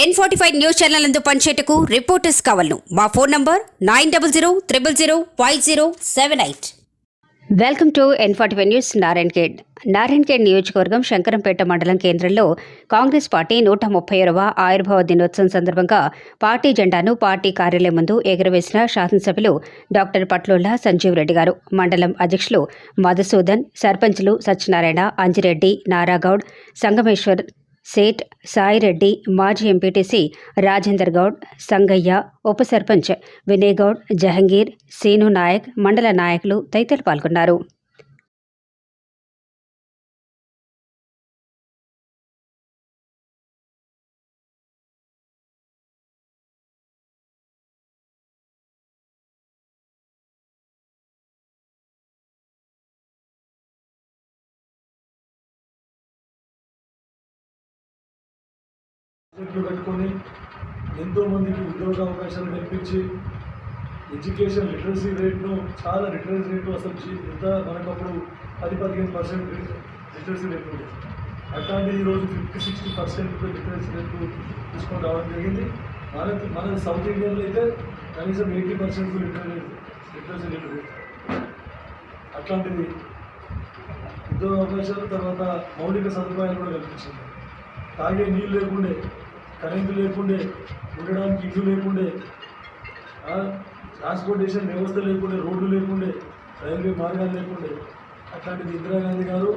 N forty five news channel అందు పనిచేయటకు reporters కావాలను. మా phone number nine double zero triple zero five zero seven eight welcome to N forty five news Narayan Khed Narayan Khed నియోజకవర్గం శంకరంపేట మండలం కేంద్రంలో Congress party నూట ముప్పై ఏడవ ఆవిర్భావ దినోత్సవం సందర్భంగా పార్టీ జెండాను పార్టీ కార్యాలయం ముందు ఎగురవేసిన శాసనసభ్యులు డాక్టర్ పట్లోళ్ళ సంజీవ్ రెడ్డి గారు. మండలం అధ్యక్షులు మధుసూదన్ సర్పంచ్లు సత్యనారాయణ అంజిరెడ్డి నారాగౌడ్ సంగమేశ్వర్ సేట్ సాయిరెడ్డి మాజీ ఎంపీటీసీ రాజేందర్ గౌడ్ సంగయ్య ఉప సర్పంచ్ వినయ్ గౌడ్ జహంగీర్ సీను నాయక్ మండల నాయకులు తదితరులు పాల్గొన్నారు. ప్రాజెక్టులు పెట్టుకొని ఎంతోమందికి ఉద్యోగ అవకాశాలు కల్పించి ఎడ్యుకేషన్ లిటరసీ రేట్ను చాలా లిటరసీ రేటు అసలు ఎంత మనకప్పుడు పది పదిహేను పర్సెంట్ లిటరసీ రేటు ఉంది. అట్లాంటి ఈరోజు fifty sixty percent literacy rate తీసుకొని రావడం జరిగింది. మన మన సౌత్ ఇండియన్లో అయితే కనీసం eighty percent literacy literacy rate అట్లాంటిది ఉద్యోగ అవకాశాలు తర్వాత మౌలిక సదుపాయాలు కూడా కల్పించింది. తాగే నీళ్ళు లేకుండే కరెంటు లేకుండే ఉండడానికి ఇల్లు లేకుండే ట్రాన్స్పోర్టేషన్ వ్యవస్థ లేకుండే రోడ్లు లేకుండే రైల్వే మార్గాలు లేకుండే అట్లాంటిది ఇందిరాగాంధీ గారు